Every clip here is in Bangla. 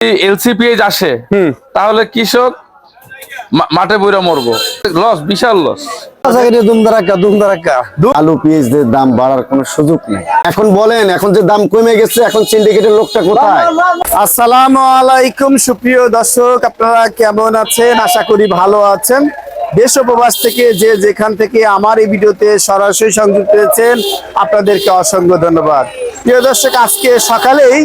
এলসিপিএইচ আসে তাহলে কৃষক মাঠে বইরা মরবো। লস বিশাল লস আলু পেঁয়াজের দাম বাড়ার কোনো সুযোগ নেই। এখন বলেন এখন যে দাম কমে গেছে এখন সিন্ডিকেটের লোকটা কোথায়? আসসালামু আলাইকুম সুপ্রিয় দর্শক আপনারা কেমন আছেন? আশা করি ভালো আছেন। দেশ ও প্রবাস থেকে যে যেখান থেকে আমার এই ভিডিওতে সরাসরি সংযুক্ত হয়েছেন আপনাদেরকে অসংখ্য ধন্যবাদ। প্রিয় দর্শক আজকে সকালেই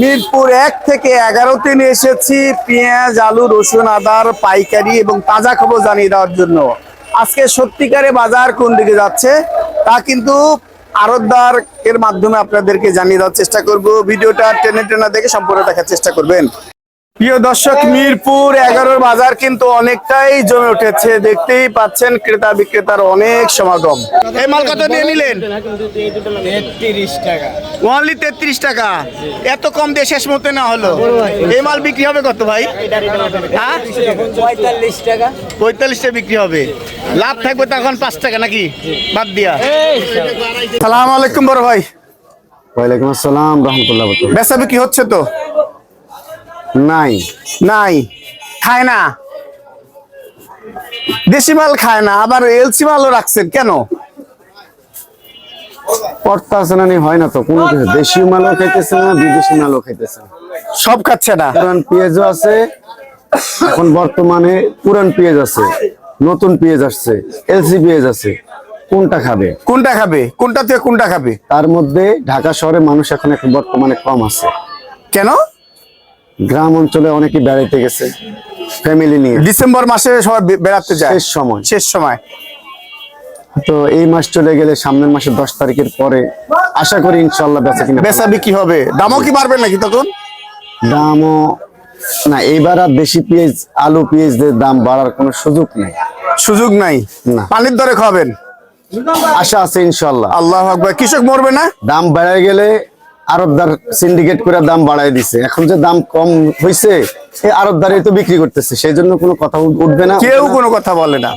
মিরপুর এক থেকে এগারোতে নিয়ে এসেছি পেঁয়াজ, আলু, রসুন, আদার, পাইকারি এবং তাজা খবর জানিয়ে দেওয়ার জন্য। আজকে সত্যিকারে বাজার কোন দিকে যাচ্ছে, তা কিন্তু আরতদার এর মাধ্যমে আপনাদেরকে জানিয়ে দেওয়ার চেষ্টা করব। ভিডিওটা টেনে টেনে দেখে সম্পূর্ণ দেখার চেষ্টা করবেন। প্রিয় দর্শক মিরপুর এগারোর বাজার কিন্তু অনেকটাই জমে উঠেছে। দেখতেই পাচ্ছেন ক্রেতা বিক্রেতার অনেক সমাগম। এই মাল কত দিয়ে নিলেন? ওনলি তেত্রিশ টাকা। এত কম দিয়ে শেষ মতে না হলো। এই মাল বিক্রি হবে কত ভাই? হ্যাঁ? পঁয়তাল্লিশ টাকা পঁয়তাল্লিশটা বিক্রি হবে। লাভ থাকবে তখন পাঁচ টাকা নাকি? বাদ দিয়া। সালাম আলাইকুম বড় ভাই। ওয়ালাইকুম আসসালাম রহমতুল্লাহ বেচা বিক্রি হচ্ছে তো? নাই নাই খায় না। দেশি মাল খায় না আবার এলসি মালও রাখছেন কেন? হয় না তো কোনো কিছু দেশি মালও খাইতেছে না বিদেশি মালও খাইতেছে না। সব খাচ্ছে না। পুরান পেঁয়াজও আছে এখন বর্তমানে পুরান পেঁয়াজ আছে নতুন পেঁয়াজ আসছে এলসি পেঁয়াজ আছে কোনটা খাবে? কোনটা খাবে? কোনটা থেকে কোনটা খাবে? তার মধ্যে ঢাকা শহরে মানুষ এখন এখন বর্তমানে কম আছে। কেন? গ্রাম অঞ্চলে অনেকে বেড়াইতে গেছে ফ্যামিলি নিয়ে। ডিসেম্বর মাসে সবাই বেড়াতে যায়? শেষ সময়। শেষ সময়। তো এই মাস চলে গেলে সামনের মাসের দশ তারিখের পরে আশা করি ইনশাল্লাহ বেচা কিনা বেচা বিক্রি হবে। দামও কি বাড়বে নাকি তখন? দামও না এবার আর দেশি পেঁয়াজ আলু পেঁয়াজের দাম বাড়ার কোনো সুযোগ নেই। সুযোগ নাই? না। পানির দরে খাবেন আশা আছে ইনশাল্লাহ আল্লাহ আকবার। কৃষক মরবে না? দাম বেড়ে গেলে আরবদার সিন্ডিকেট করে দাম বাড়ায় দিছে। এখন যে দাম কম হয়েছে এই আরবদারে তো বিক্রি করতেছে। সেই জন্য কোনো কথা উঠবে না। কেউ কোনো কথা বলে না।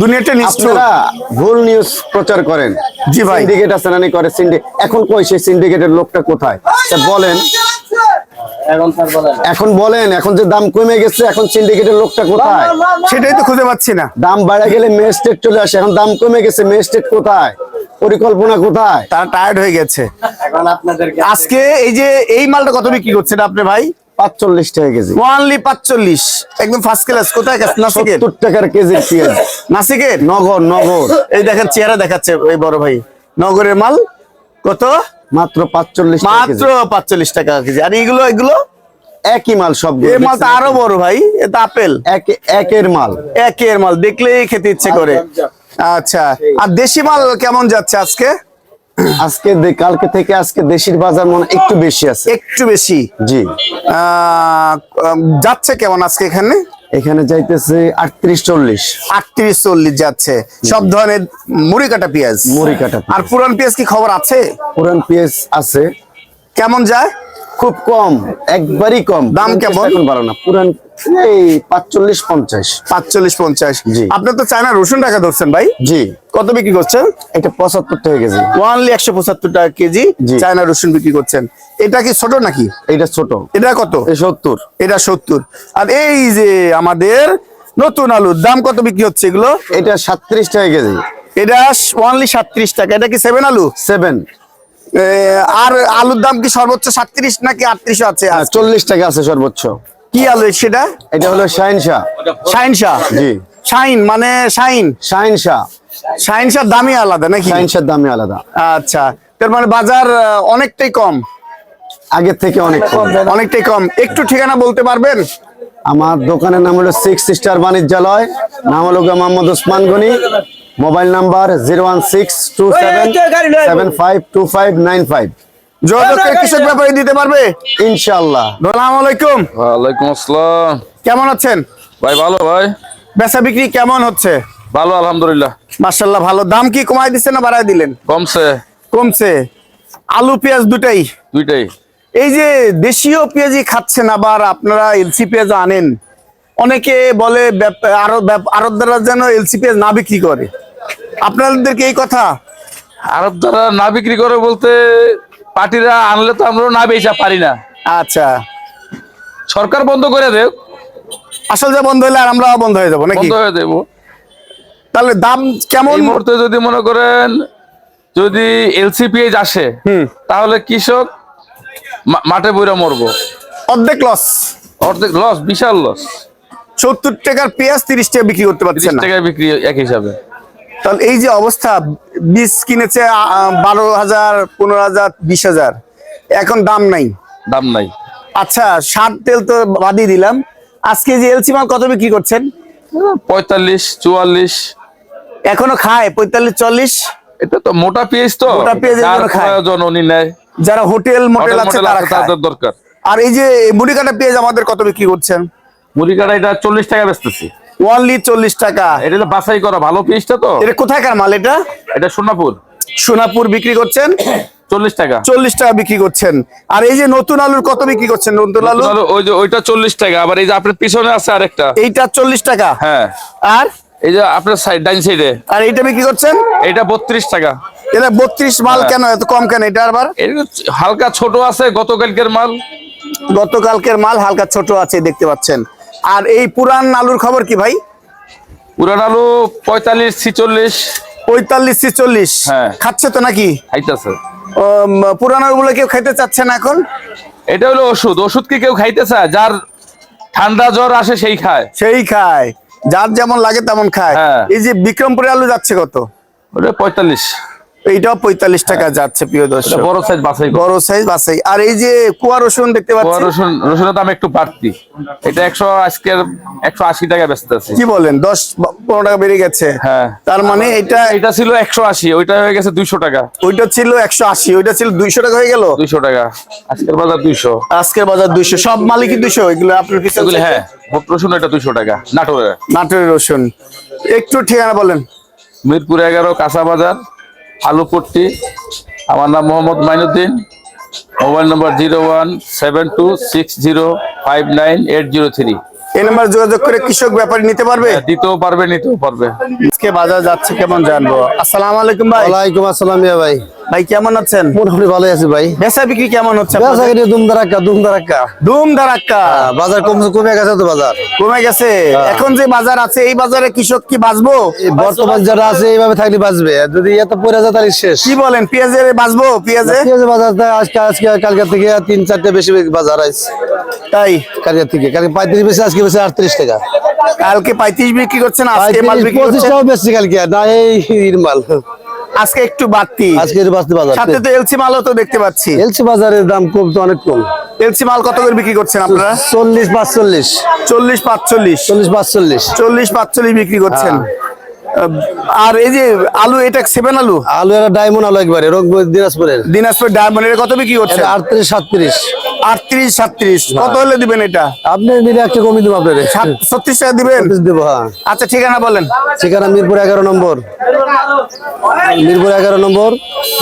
দুনিয়াটা নিষ্ঠুর আপনারা ভুল নিউজ প্রচার করেন। জি ভাই। সিন্ডিকেট আছে না করে সিন্ডি এখন কই সেই সিন্ডিকেটের লোকটা কোথায়? বলেন। এখন বলেন। এখন বলেন এখন যে দাম কমে গেছে এখন সিন্ডিকেটের লোকটা কোথায়? সেটাই তো খুঁজে পাচ্ছি না। দাম বাড়া গেলে মেস্টেট চলে আসে। এখন দাম কমে গেছে মেস্টেট কোথায়? পরিকল্পনা কোথায়? তারা টায়ার্ড হয়ে গেছে। এখন আপনাদেরকে আজকে এই যে এই মালটা কত বিক্রি করছেন আপনি ভাই? পাঁচচল্লিশ টাকা কেজি। ওয়ানলি পাঁচচল্লিশ। একদম ফার্স্ট ক্লাস কোথায় গেছে নাসিকের? সত্তর টাকার কেজি পেঁয়াজ নাসিকের? নগর নগর। এই দেখেন চেহারা দেখাচ্ছে এই বড় ভাই। নগরের মাল কত? মাত্র পাঁচচল্লিশ মাত্র পাঁচচল্লিশ টাকা কেজি। আর এইগুলো এগুলো? একই মাল সব এই আরও বড় ভাই। এটা আপেল। এক একের মাল। একের মাল। দেখলেই খেতে ইচ্ছে করে। আচ্ছা আর দেশি মাল কেমন যাচ্ছে আজকে? আজকে কালকে থেকে আজকে দেশির বাজার মনে একটু বেশি আছে। একটু বেশি? জি। যাচ্ছে কেমন আজকে এখানে? এখানে যাইতেছে আটত্রিশ চল্লিশ। আটত্রিশ চল্লিশ যাচ্ছে। সব ধরনের মুড়ি কাটা পেঁয়াজ? মুড়ি কাটা আর পুরান পেঁয়াজ কি খবর আছে? পুরান পেঁয়াজ আছে। কেমন যায়? খুব কম একবারই কম। দাম কেমন? বাড়ো না। পুরান এই পাঁচচল্লিশ পঞ্চাশ। পাঁচচল্লিশ পঞ্চাশ। জি। আপনি তো চায়না রসুন টাকা ধরছেন ভাই। জি। কত বিক্রি করছেন? এটা পঁচাত্তর টাকা কেজি। ওয়ানলি একশো পঁচাত্তর টাকা কেজি। চায়না রসুন বিক্রি করছেন। এটা কি ছোট নাকি? এটা ছোট। এটা কত? সত্তর। এটা সত্তর। আর এই যে আমাদের নতুন আলুর দাম কত বিক্রি হচ্ছে এগুলো? এটা সাতত্রিশ টাকা কেজি। এটা ওয়ানলি সাতত্রিশ টাকা। এটা কি সেভেন আলু? সেভেন আর আলুর দাম কি সর্বোচ্চ সাতত্রিশ নাকি আটত্রিশ আছে? আজকে? চল্লিশ টাকা আছে সর্বোচ্চ। কি আলু সেটা? এটা হলো শাহিন শাহ। শাইন শাহ? জি। শাইন মানে শাইন? শাহিন শাহ। শাইন শাহ দামই আলাদা নাকি? শাহিন শাহ দামই আলাদা। আচ্ছা তার মানে বাজার অনেকটাই কম। আগের থেকে অনেক কম। অনেকটাই কম। একটু ঠিকানা বলতে পারবেন? আমার দোকানের নাম হলো সিক্স স্টার বাণিজ্যালয়। নাম হলো Mohammad Osman Gani. Mobile number zero one six two seven seven five two five nine five. যোগাযোগ করে কৃষক ব্যাপারে দিতে পারবে? আলাইকুম। ওয়ালাইকুম আসসালাম। কেমন আছেন? ভাই ভালো ভাই? বেচা বিক্রি কেমন হচ্ছে? ভালো আলহামদুলিল্লাহ। ভালো। দাম কি কমাই না বাড়াই দিলেন? কমছে। কমছে। আলু পেঁয়াজ দুটাই? দুইটাই। এই যে দেশীয় পেঁয়াজই খাচ্ছেন আবার আপনারা এলসি পেঁয়াজ আনেন। অনেকে বলে ব্যাপ- আরও ব্যাপ- আরবদাররা যেন এলসি পেঁয়াজ না বিক্রি করে। আপনাদেরকে এই কথা? আরব দ্বারা না বিক্রি করে বলতে পার্টিরা আনলে তো আমরা না বেচা পারি না। আচ্ছা। সরকার বন্ধ করে দেব আসল যা বন্ধ হলে আর আমরা বন্ধ হয়ে যাব নাকি? বন্ধ হয়ে দেবো। তাহলে দাম কেমন? এই মুহূর্তে যদি মনে করেন যদি এলসিপিএইচ আসে তাহলে কৃষক মাঠে বইরা মরবো। অর্ধেক লস অর্ধেক লস বিশাল লস সত্তর টাকার পেঁয়াজ তিরিশ টাকা বিক্রি করতে না। টাকায় বিক্রি এক হিসাবে। তাহলে এই যে অবস্থা বীজ কিনেছে বারো হাজার পনেরো হাজার বিশ হাজার। এখন দাম নাই। দাম নাই। আচ্ছা সার তেল তো বাদই দিলাম। আজকে যে এলসি মাল কত বিক্রি করছেন? পঁয়তাল্লিশ চুয়াল্লিশ। এখনও খায়? পঁয়তাল্লিশ চল্লিশ? এটা তো মোটা পেঁয়াজ তো। মোটা পেঁয়াজের যার খায়। প্রয়োজন উনি নেয়। যারা হোটেল মোটেল আছে তারা তাদের দরকার। আর এই যে মুড়ি কাটা পেঁয়াজ আমাদের কত বিক্রি করছেন? মুড়ি কাটা এটা চল্লিশ টাকা বেচতেছি। ওয়ানলি চল্লিশ টাকা। এটা তো বাছাই করা ভালো পেঁয়াজটা তো? এটা কোথাকার মাল এটা? এটা সোনাপুর। সোনাপুর বিক্রি করছেন? চল্লিশ টাকা। চল্লিশ টাকা বিক্রি করছেন। আর এই যে নতুন আলুর কত বিক্রি করছেন নতুন আলু? ওই যে ওইটা চল্লিশ টাকা আবার এই যে আপনার পিছনে আছে আরেকটা। এইটা চল্লিশ টাকা। হ্যাঁ। আর? এই যে আপনার সাইড ডাইন সাইডে আর এইটা বিক্রি করছেন? এটা বত্রিশ টাকা। এটা বত্রিশ মাল হ্যাঁ। কেন এত কম কেন? এটা আবার? হালকা ছোট আছে গতকালকের মাল। গতকালকের মাল হালকা ছোট আছে দেখতে পাচ্ছেন। আর এই পুরান আলুর খবর কি ভাই? পুরান আলু পঁয়তাল্লিশ ছিচল্লিশ। পঁয়তাল্লিশ ছিচল্লিশ। হ্যাঁ। খাচ্ছে তো নাকি? খাইতেছে। পুরান আলুগুলো কেউ খাইতে চাচ্ছে না এখন? এটা হলো ওষুধ। ওষুধ কি কেউ খাইতে চায়? যার ঠান্ডা জ্বর আসে সেই খায়। সেই খায়। যার যেমন লাগে তেমন খায়। হ্যাঁ। এই যে বিক্রমপুরে আলু যাচ্ছে কত? ওটা পঁয়তাল্লিশ। এইটাও পঁয়তাল্লিশ টাকা যাচ্ছে প্রিয় দর্শক। বড় সাইজ বাছাই বড় সাইজ বাসাই আর এই যে কুয়া রসুন দেখতে পাচ্ছি রসুন রসুনের দাম একটু বাড়তি। এটা একশো আজকের একশো আশি টাকা বেচতে আছে। কি বলেন দশ পনেরো টাকা বেড়ে গেছে। হ্যাঁ। তার মানে এটা এটা ছিল একশো আশি ওইটা হয়ে গেছে দুইশো টাকা। ওইটা ছিল একশো আশি ওইটা ছিল দুইশো টাকা হয়ে গেল? দুইশো টাকা। আজকের বাজার দুইশো। আজকের বাজার দুইশো। সব মালিকই দুইশো এগুলো আপনার পিছনে হ্যাঁ রসুন এটা দুইশো টাকা নাটোরে নাটোরের রসুন। একটু ঠিকানা বলেন। মিরপুর এগারো কাঁচা বাজার আলুপট্টি। আমার নাম Mohammad Mainuddin. Mobile number zero one seven two six zero five nine eight zero three. এই নাম্বার যোগাযোগ করে কৃষক ব্যাপারী নিতে পারবে? দিতেও পারবে নিতেও পারবে। আজকে বাজার যাচ্ছে কেমন জানব? আসসালামু আলাইকুম ভাই। ওয়ালাইকুম আসসালাম মিয়া ভাই। ভাই কেমন আছেন? মোটামুটি ভালোই আছি ভাই। বেচা বিক্রি কেমন হচ্ছে বেচা দুম দারাক্কা দুম দারাক্কা। ধুম ধারাক্কা বাজার কম কমে গেছে তো বাজার। কমে গেছে। এখন যে বাজার আছে এই বাজারে কৃষক কি বাঁচবো? বর্তমান যারা আছে এইভাবে থাকলে বাঁচবে। যদি এত পরে যায় তাহলে শেষ। কি বলেন পেঁয়াজের বাঁচবো পেঁয়াজে? পেঁয়াজের বাজার আজকে আজকে কালকে থেকে তিন চারটে বেশি বাজার আছে। তাই? কালকে থেকে। কালকে পঁয়ত্রিশ বেশি আজকে বেশি আটত্রিশ টাকা। কালকে পঁয়ত্রিশ বিক্রি করছেন আজকে মাল বিক্রি পঁচিশ করছেন বেশি কালকে না এই মাল। আজকে একটু বাড়তি। আজকে বাঁচতে বাজার। সাথে তো এলসি মালও তো দেখতে পাচ্ছি। এলসি বাজারের দাম কম তো অনেক কম। এলসি মাল কত করে বিক্রি করছেন আপনারা? চল্লিশ পাঁচচল্লিশ। চল্লিশ পাঁচচল্লিশ। চল্লিশ পাঁচচল্লিশ। চল্লিশ পাঁচচল্লিশ বিক্রি করছেন। আর এই যে আলু এটা সেভেন আলু? আলু একটা ডায়মন্ড আলু একবারে রোগ দিনাজপুরের। দিনাজপুর ডায়মন্ড ডায়মন্ডের কত বিক্রি করছেন? এটা আটত্রিশ সাতত্রিশ। আটত্রিশ সাতত্রিশ। কত হলে দিবেন এটা? আপনি দিলে একটা কমিয়ে দেবো আপনার। ছত্রিশ টাকা দিবেন? দেবো হ্যাঁ। আচ্ছা ঠিকানা বলেন। ঠিকানা মিরপুর এগারো নম্বর। মিরপুর এগারো নম্বর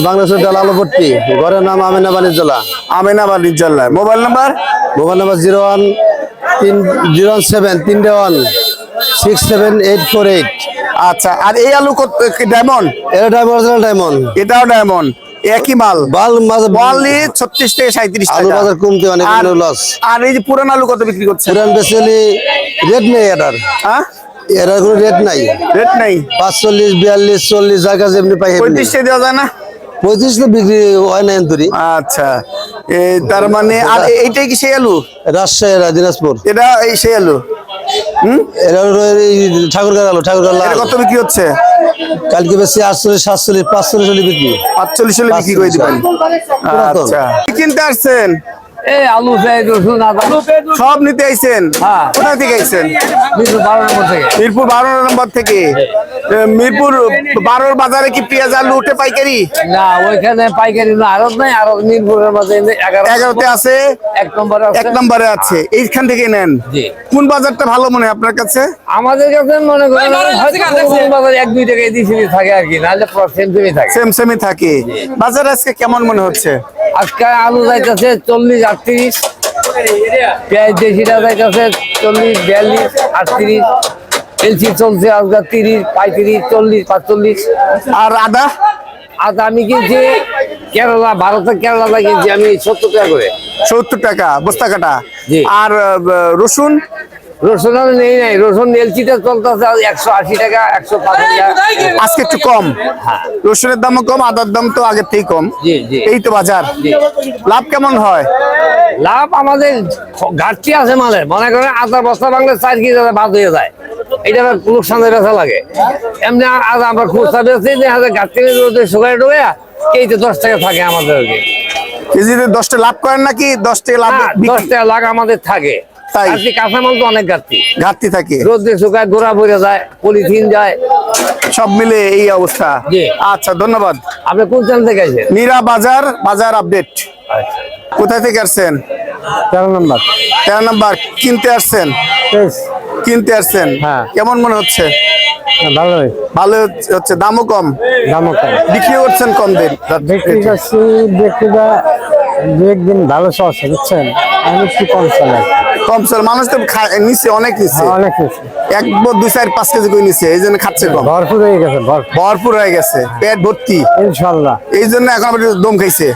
বাংলাদেশের ডাল আলোপট্টি ঘরের নাম আমিনা বাণিজ্যলা। Amena বাণিজ্যালয়। Mobile number? Mobile number zero one তিন জিরো ওয়ান সেভেন তিনটে one six seven eight four eight. আচ্ছা আর এই আলু কত ডায়মন্ড এটা ডায়মন্ড ডায়মন্ড এটাও ডায়মন্ড একই মাল। বাল বললি ছত্রিশ থেকে সাঁত্রিশ আলু বাজার কমতে অনেক লস আর এই যে পুরান আলু কত বিক্রি করছেন পুরান বেসিক্যালি রেট নেই এটার। হ্যাঁ? এটার কোনো রেট নাই। রেট নাই। পাঁচচল্লিশ বিয়াল্লিশ চল্লিশ জায়গা যেমনি পাই পঁয়ত্রিশ দেওয়া যায় না? পঁয়ত্রিশ তো বিক্রি হয় না এন্তরি। আচ্ছা। তার মানে আর এইটাই কি সেই আলু? রাজশাহী দিনাজপুর। এটা এই সেই আলু। এটা হলো এই ঠাকুরগাঁ আলো ঠাকুরগাঁ কত বিক্রি হচ্ছে? কালকে বেশি আটচল্লিশ সাতচল্লিশ পাঁচচল্লিশ বিক্রি। পাঁচচল্লিশ হলে বিক্রি করে দিবেন। আচ্ছা। কি কিনতে আসছেন? এই আলু পেঁয়াজ রসুন সব নিতে আইছেন? হ্যাঁ। কোথা থেকে আইছেন? দুশো বারো নম্বর থেকে। মিরপুর বারো নম্বর থেকে? মিরপুর বারোর বাজারে কি পেঁয়াজ আলু উঠে পাইকারি? না ওইখানে পাইকারি না আরত নাই আরত মিরপুরের মাঝে এগারোতে আছে? এক নম্বর এক নম্বরে আছে। এইখান থেকে নেন। কোন বাজারটা ভালো মনে হয় আপনার কাছে? আমাদের কাছে মনে করেন কোনো কোনো এক দুই টাকা এদিক থাকে আর কি নাহলে সেম থাকে। সেম সেমই থাকে। বাজার আজকে কেমন মনে হচ্ছে? আজকে আলু যাইতেছে চল্লিশ আটত্রিশ পেঁয়াজ দেশিটা যাইতেছে চল্লিশ বিয়াল্লিশ আটত্রিশ এলসি চলছে আজকে তিরিশ পঁয়ত্রিশ চল্লিশ পাঁচচল্লিশ। আর আদা? আদা আমি কিনছি কেরালা ভারতের কেরালা কিনছি আমি সত্তর টাকা করে। সত্তর টাকা বস্তা কাটা আর রসুন? রসুন আর নেই নাই রসুন এলচিতে চলতেছে একশো আশি টাকা একশো পাঁচ টাকা। আজকে একটু কম। রসুনের দামও কম আদার দাম তো আগের থেকেই কম। জি জি। এই তো বাজার। লাভ কেমন হয়? লাভ আমাদের ঘাটতি আছে মালের। মনে করেন আধা বস্তা বাংলা চার কেজি বাদ হয়ে যায়। এটা লোকসানের বেচা লাগে। এমনি আজ আমরা খুচরা বেচছি যে হাজার ঘাটতি শুকায় ঢুকে কেইতে দশ টাকা থাকে আমাদের কেজিতে দশটা লাভ করেন নাকি? দশটা লাভ হ্যাঁ, দশ টাকা লাখ আমাদের থাকে। তাই? কাঁচামাল তো অনেক ঘাটতি। ঘাটতি থাকে। শুকায় গোড়া ভরে যায় পলিথিন যায়। সব মিলে এই অবস্থা। আচ্ছা ধন্যবাদ। আপনি কোন চ্যানেল থেকে বাজার বাজার আপডেট। কোথায় থেকে আসছেন? তেরো নম্বর। তেরো নাম্বার কিনতে আসছেন? কিনতে আসছেন? হ্যাঁ। কেমন মনে হচ্ছে? ভালোই ভালো হচ্ছে- হচ্ছে দামও কম। দামও কম। বিক্রি করছেন কম দিন বিক্রি করছি বিক্রিটা দু একদিন ভালো চলছে বুঝছেন? আমি একটু কম চলে কম মানুষ তো নিচে অনেক নিচে অনেক কিছু এক দুই চার পাঁচ কেজি করে নিচে এই জন্য খাচ্ছে কম। ভরপুর হয়ে গেছে ভরপুর। হয়ে গেছে পেট ভর্তি। ইনশাল্লাহ। এই জন্য এখন দম খাইছে।